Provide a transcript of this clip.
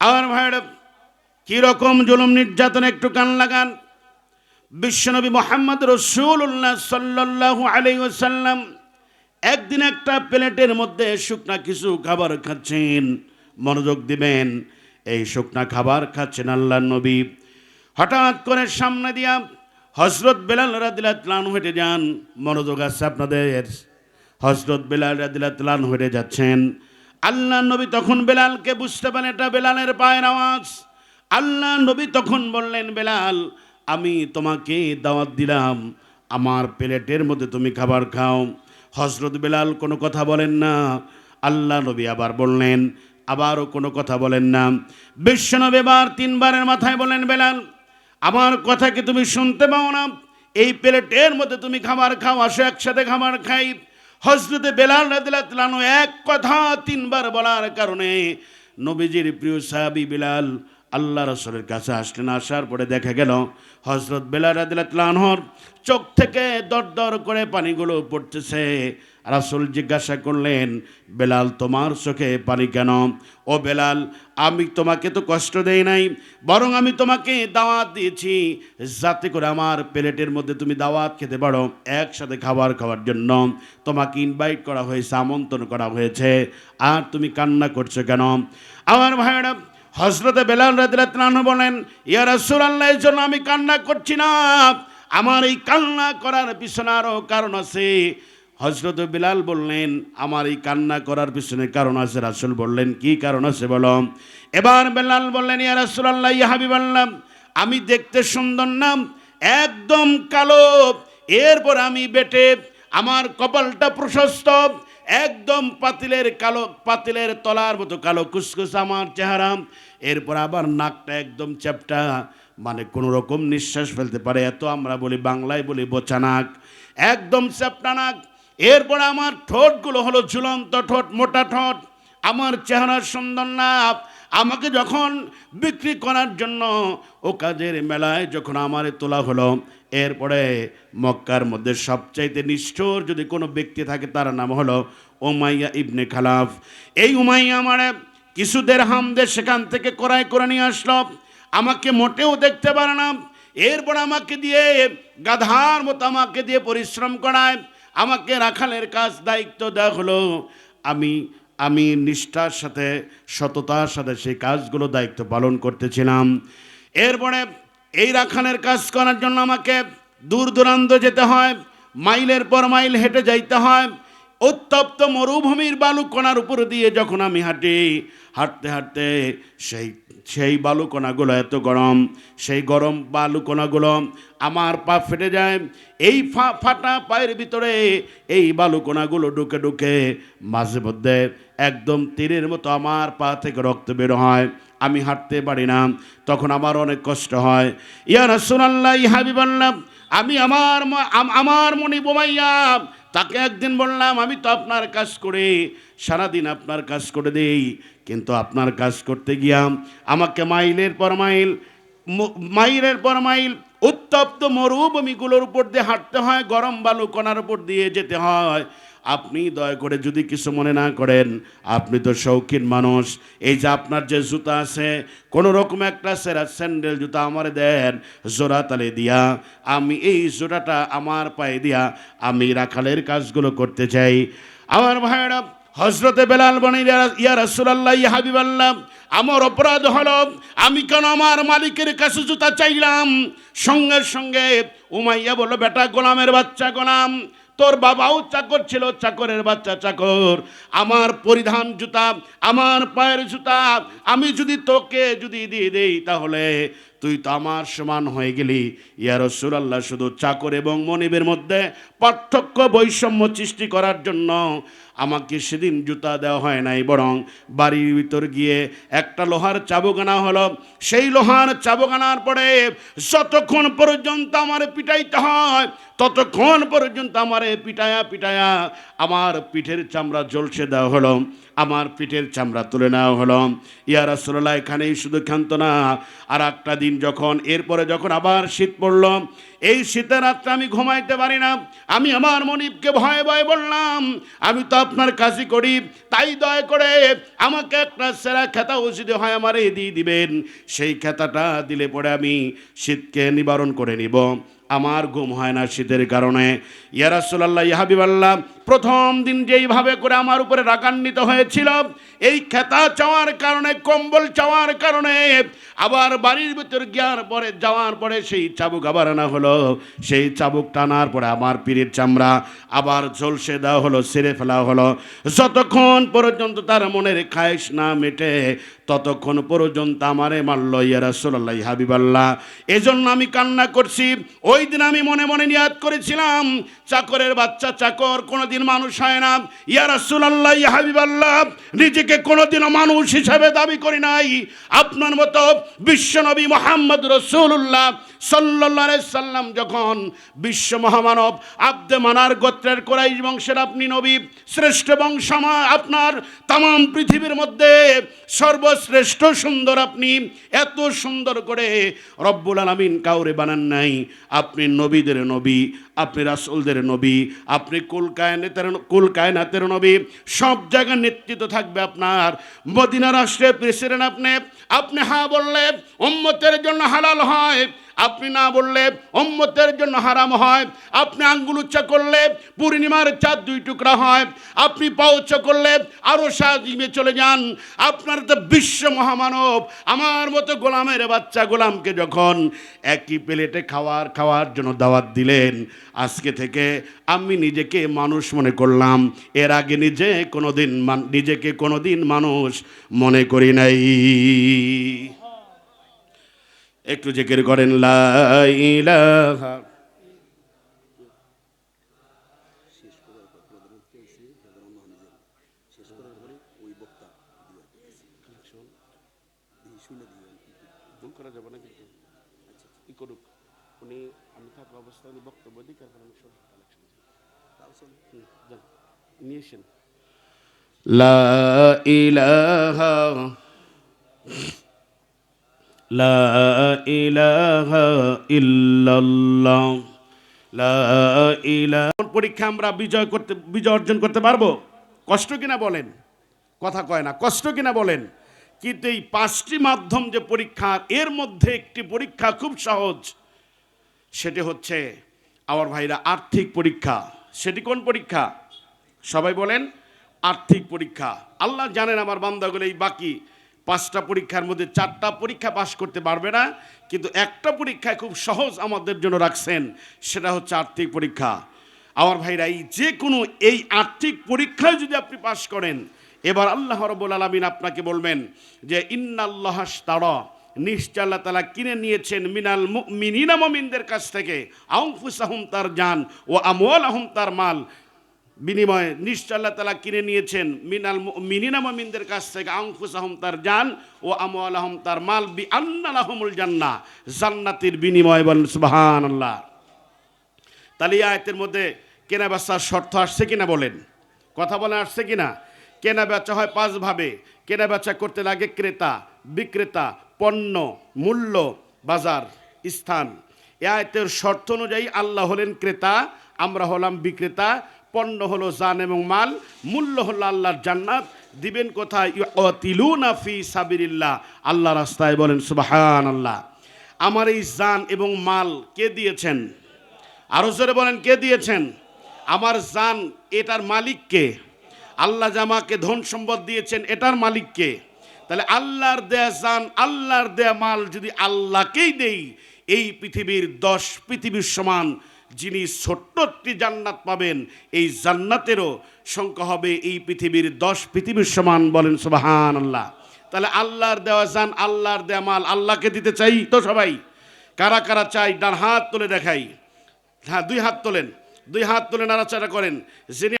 আমার ভাইরা কীরকম জুলুম নির্যাতন একটু কান লাগান। বিশ্বনবী মোহাম্মদ রসুল্লাহ সাল্লাহ আলাইসাল্লাম একদিন একটা প্লেটের মধ্যে শুকনা কিছু খাবার খাচ্ছেন। মনোযোগ দিবেন, এই শুকনা খাবার খাচ্ছেন আল্লাহ নবী। হঠাৎ করে সামনে দিয়া হজরত বেলাল রাদিল্লাহ হেঁটে যান। মনোযোগ আছে আপনাদের? হজরত বেলাল রাদিল্লাহ হেঁটে যাচ্ছেন। আল্লাহ নবী তখন বেলালকে বুঝতে পারেন, এটা বেলালের পায়ের আওয়াজ। আল্লাহ নবী তখন বললেন, বেলাল, আমি তোমাকে দাওয়াত দিলাম, আমার প্লেটের মধ্যে তুমি খাবার খাও। হজরত বেলাল কোনো কথা বলেন না। আল্লাহ নবী আবার বললেন, আবারও কোনো কথা বলেন না। বিশ্বনবী এবার তিনবারের মাথায় বলেন বেলাল, আমার কথা কি তুমি শুনতে পাও না? এই প্লেটের মধ্যে তুমি খাবার খাও, আসো একসাথে খাবার খাই। হজরতে বেলাল রাদিল্লাহ এক কথা তিনবার বলার কারণে নবীজির প্রিয় সাহাবি বেলাল আল্লাহ রসলের কাছে আসলেন, আসার পরে দেখা গেল হজরত বেলাল রাদিল্লাহর চোখ থেকে দর দর করে পানিগুলো পড়তেছে। রাসুল জিজ্ঞাসা করলেন, বেলাল, তোমার চোখে পানি কেন? ও বেলাল, আমি তোমাকে তো কষ্ট দেই নাই, বরং আমি তোমাকে দাওয়াত দিয়েছি। যাতে করে আমার প্লেটের মধ্যে তুমি দাওয়াত খেতে পারো একসাথে খাবার খাওয়ার জন্য। তোমাকে ইনভাইট করা হয়েছে, আমন্ত্রণ করা হয়েছে। আর তুমি কান্না করছ কেন? আমার ভাইয়েরা হজরতে বেলাল রাদিল্লাহ বলেন, ইয়া রাসুল আল্লাহ এর জন্য আমি কান্না করছি না। আমার এই কান্না করার পিছনে আরও কারণ আছে। হজরত বিলাল বললেন, আমার এই কান্না করার পিছনে কারণ আছে। রাসুল বললেন, কি কারণ আছে বলো? এবার বেলাল বললেন, ইয়া রাসুল আল্লাহ ইয়া বললাম আমি দেখতে সুন্দর নাম একদম কালো। এরপর আমি বেটে, আমার কপালটা প্রশস্ত একদম পাতিলের কালো, পাতিলের তলার মতো কালো কুসকুস আমার চেহারা। এরপর আবার নাকটা একদম চ্যাপটা মানে কোনো রকম নিঃশ্বাস ফেলতে পারে এত আমরা বলি, বাংলায় বলি বোচা নাক। একদম চ্যাপটা নাক। এরপর আমার ঠোঁটগুলো হলো ঝুলন্ত ঠোঁট, মোটা ঠোঁট। আমার চেহারা সুন্দর না আমাকে যখন বিক্রি করার জন্য ও কাজের মেলায় যখন আমারে তোলা হলো, এরপরে মক্কার মধ্যে সবচাইতে নিষ্ঠুর যদি কোনো ব্যক্তি থাকে, তার নাম হলো ওমাইয়া ইবনে খালাফ। এই উমাইয়া আমার কিছু দেড়হাম সেখান থেকে ক্রয় করে নিয়ে আসলো। আমাকে মোটেও দেখতে পারে না। এরপর আমাকে দিয়ে গাধার মতো আমাকে দিয়ে পরিশ্রম করায়। আমাকে রাখালের কাজ দায়িত্ব দেওয়া হলো। আমি আমি নিষ্ঠার সাথে, সততার সাথে সেই কাজগুলো দায়িত্ব পালন করতেছিলাম। এরপরে এই রাখানের কাজ করার জন্য আমাকে দূর দূরান্ত যেতে হয়, মাইলের পর মাইল হেঁটে যাইতে হয়। উত্তপ্ত মরুভূমির বালুকণার উপর দিয়ে যখন আমি হাঁটি, হাঁটতে হাঁটতে সেই সেই বালুকণাগুলো এত গরম, সেই গরম বালুকণাগুলো আমার পা ফেটে যায়। এই ফাটা পায়ের ভিতরে এই বালুকণাগুলো ঢুকে ঢুকে মাঝে মধ্যে একদম তীরের মতো আমার পা থেকে রক্ত বের হয়। আমি হাঁটতে পারি না, তখন আমার অনেক কষ্ট হয়। ইয়া রাসূলুল্লাহ হাবিবাল্লাহ, আমি আমার আমার মনি বোমাইয়া তাকে একদিন বললাম, আমি তো আপনার কাজ করে, সারাদিন আপনার কাজ করে দেই, কিন্তু আপনার কাজ করতে গিয়াম আমাকে মাইলের পর মাইল মাইলের পর মাইল উত্তপ্ত মরুভূমিগুলোর উপর দিয়ে হাঁটতে হয়, গরম বালু কণার উপর দিয়ে যেতে হয়। আপনি দয়া করে যদি কিছু মনে না করেন, আপনি তো শৌখিন মানুষ। এই যে আপনার যে জুতা আছে কোনো রকম একটা সেরা স্যান্ডেল জুতা আমার দেন, জোড়া তালে দিয়া। আমি এই জোড়াটা আমার পায়ে দিয়া আমি রাখালের কাজগুলো করতে চাই। আমার ভাইয়েরা হজরতে বেলাল বনে ইয়া রাসূলুল্লাহ, ইয়া হাবিবাল্লাহ, আমার অপরাধ হলো, আমি কেন আমার মালিকের কাছে জুতা চাইলাম? সঙ্গে সঙ্গে উমাইয়া বলল, বেটা গোলামের বাচ্চা গোলাম তোর বাবাও চাকর ছিল, চাকরের বাচ্চা চাকর। আমার পরিধান জুতা, আমার পায়ের জুতা, আমি যদি তোকে যদি দিয়ে দেই তাহলে তুই তো আমার সমান হয়ে গেলি। ইয়া আল্লাহ শুধু চাকর এবং মনিবের মধ্যে পার্থক্য বৈষম্য সৃষ্টি করার জন্য আমাকে সেদিন জুতা দেওয়া হয় নাই, বরং বাড়ির ভিতর গিয়ে একটা লোহার চাবুক আনা হলো। সেই লোহার চাবুক আনার পরে যতক্ষণ পর্যন্ত আমার পিটাইতে হয়, ততক্ষণ পর্যন্ত আমার পিটায়া পিটায়া আমার পিঠের চামড়া জলসে দেওয়া হলো, আমার পিঠের চামড়া তুলে নেওয়া হলো। ইয়া রাসূলুল্লাহ, এখানেই শুধু ক্ষান্ত না আর একটা দিন যখন, এরপরে যখন আবার শীত পড়ল, এই শীতের রাত্রে আমি ঘুমাইতে পারি না আমি আমার মনিবকে ভয়ে ভয়ে বললাম, আমি তো আপনার কাজই করি, তাই দয় করে আমাকে একটা সেরা খেতা ওষুধ হয় আমার দিয়ে দিবেন। সেই খেতাটা দিলে পরে আমি শীতকে নিবারণ করে নিব। আমার ঘুম হয় না শীতের কারণে। ইয়ারাসুল্লাহ ইহাবিবাল্লাহ প্রথম দিন যেইভাবে করে আমার উপরে রাগান্বিত হয়েছিল, এই খেতা চাওয়ার কারণে, কম্বল চাওয়ার কারণে, আবার বাড়ির ভিতর গিয়ার পরে, যাওয়ার পরে সেই চাবুক আবার আনা হলো। সেই চাবুক টানার পরে আমার পীরের চামড়া আবার ঝলসে দেওয়া হলো, সেরে ফেলা হলো। যতক্ষণ পর্যন্ত তার মনের খায়েশ না মেটে, ততক্ষণ পর্যন্ত আমারে মারল ইয়ারাসুল্লাহ হাবিবাল্লাহ। এজন্য আমি কান্না করছি। ওই দিন আমি মনে মনে নিয়াদ করেছিলাম, চাকরের বাচ্চা চাকর কোনোদিন মানুষ হয় না। ইয়ারাসুল্লাহ হাবিবাল্লাহ, নিজেকে কোনোদিনও মানুষ হিসাবে দাবি করি নাই। আপনার মতো বিশ্বনবী মোহাম্মদ রসুল্লাহ সাল্লাহ সাল্লাম যখন বিশ্ব মহামানব আব্দে মানার গোত্রের কোরাইশ বংশের আপনি নবী, শ্রেষ্ঠ বংশ আপনার তাম পৃথিবীর মধ্যে সর্বশ্রেষ্ঠ সুন্দর আপনি, এত সুন্দর করে রব্বুল আলমিন কাউরে বানান নাই। আপনি নবীদের নবী আপনি রাসুলদের নবী, আপনি কুল কায়নাতের, কুল নবী, সব জায়গায় নেতৃত্ব থাকবে আপনার। মদিনা রাষ্ট্রের প্রেসিডেন্ট আপনি আপনি হা বললে উম্মতের জন্য হালাল হয়। আপনি না বললে অম্মতের জন্য হারাম হয়। আপনি আঙ্গুল উচ্চা করলে পূর্ণিমার চাঁদ দুই টুকরা হয়। আপনি পা উচ্চা করলে আরও সাজিমে চলে যান। আপনার তো বিশ্ব মহামানব, আমার মতো গোলামের বাচ্চা গোলামকে যখন একই প্লেটে খাওয়ার খাওয়ার জন্য দাওয়াত দিলেন, আজকে থেকে আমি নিজেকে মানুষ মনে করলাম। এর আগে নিজে কোনোদিন নিজেকে কোনোদিন মানুষ মনে করি নাই। একটু জেকের করেন লা ইলাহা। ভুল করা যাবে না কিন্তু। ই করুক। উনি আমি থাকা অবস্থায় উনি বক্তব্য দিক আর আমি সব কালেকশন নিয়ে এসেন লা ইলাহা। লা ইলাহা ইল্লাল্লাহ। লা ইলাহা। পরীক্ষা আমরা বিজয় করতে, বিজয় অর্জন করতে পারব? কষ্ট কিনা বলেন? কথা কয় না, কষ্ট কিনা বলেন? কিন্তু এই পাঁচটি মাধ্যম যে পরীক্ষা, এর মধ্যে একটি পরীক্ষা খুব সহজ। সেটি হচ্ছে আমার ভাইরা আর্থিক পরীক্ষা। সেটি কোন পরীক্ষা? সবাই বলেন, আর্থিক পরীক্ষা। আল্লাহ জানেন আমার বান্দাগুলো এই বাকি। পাঁচটা পরীক্ষার মধ্যে চারটা পরীক্ষা পাশ করতে পারবে না, কিন্তু একটা পরীক্ষায় খুব সহজ আমাদের জন্য রাখছেন, সেটা হচ্ছে আর্থিক পরীক্ষা। আমার ভাইরা, এই যে কোনো এই আর্থিক পরীক্ষায় যদি আপনি পাশ করেন, এবার আল্লাহ রবুল আলমিন আপনাকে বলবেন যে, ইন্নাল্লাহ তারা নিশ্চয় আল্লাহ তালা কিনে নিয়েছেন মিনাল মিনিনা মমিনদের কাছ থেকে আউফুস আহম তার জান ও আমল আহম তার মাল। বিনিময়ে নিশ্চয় আল্লাহ তালা কিনে নিয়েছেন। মিনাল মিনিনা মমিনদের কাছ থেকে আউফুসাহুম তার জান ও আমল আহম তার মাল বি আন্নালাহমুল জান্না জান্নাতির বিনিময় বলেন সুবাহান আল্লাহ তাহলে আয়তের মধ্যে কেনা বেচার শর্ত আসছে কিনা বলেন? কথা বলে আসছে কিনা? কেনা বেচা হয় পাঁচভাবে কেনা বেচা করতে লাগে ক্রেতা, বিক্রেতা, পণ্য, মূল্য, বাজার, স্থান। এ আয়তের শর্ত অনুযায়ী আল্লাহ হলেন ক্রেতা, আমরা হলাম বিক্রেতা পণ্য হলো জান এবং মাল, মূল্য হলো আল্লাহর জান্নাত। দিবেন কোথায়? ফি সাবিরিল্লাহ আল্লাহ রাস্তায় বলেন সুবাহান আল্লাহ আমার এই জান এবং মাল কে দিয়েছেন? আরও জোরে বলেন, কে দিয়েছেন? আমার জান এটার মালিক কে? আল্লাহ জামাকে ধন সম্পদ দিয়েছেন, এটার মালিক কে? তাহলে আল্লাহর দেয়া জান, আল্লাহর দেয়া মাল যদি আল্লাহকেই দেই, এই পৃথিবীর দশ পৃথিবীর সমান যিনি ছোট্ট একটি জান্নাত পাবেন, এই জান্নাতেরও সংখ্যা হবে এই পৃথিবীর দশ পৃথিবীর সমান। বলেন সুবাহান আল্লাহ তাহলে আল্লাহর দেওয়া জান, আল্লাহর দেয়া মাল আল্লাহকে দিতে চাই তো সবাই? কারা কারা চাই? ডান হাত তুলে দেখাই। হ্যাঁ দুই হাত তোলেন। দুই হাত তুলে নাড়াচাড়া করেন। যিনি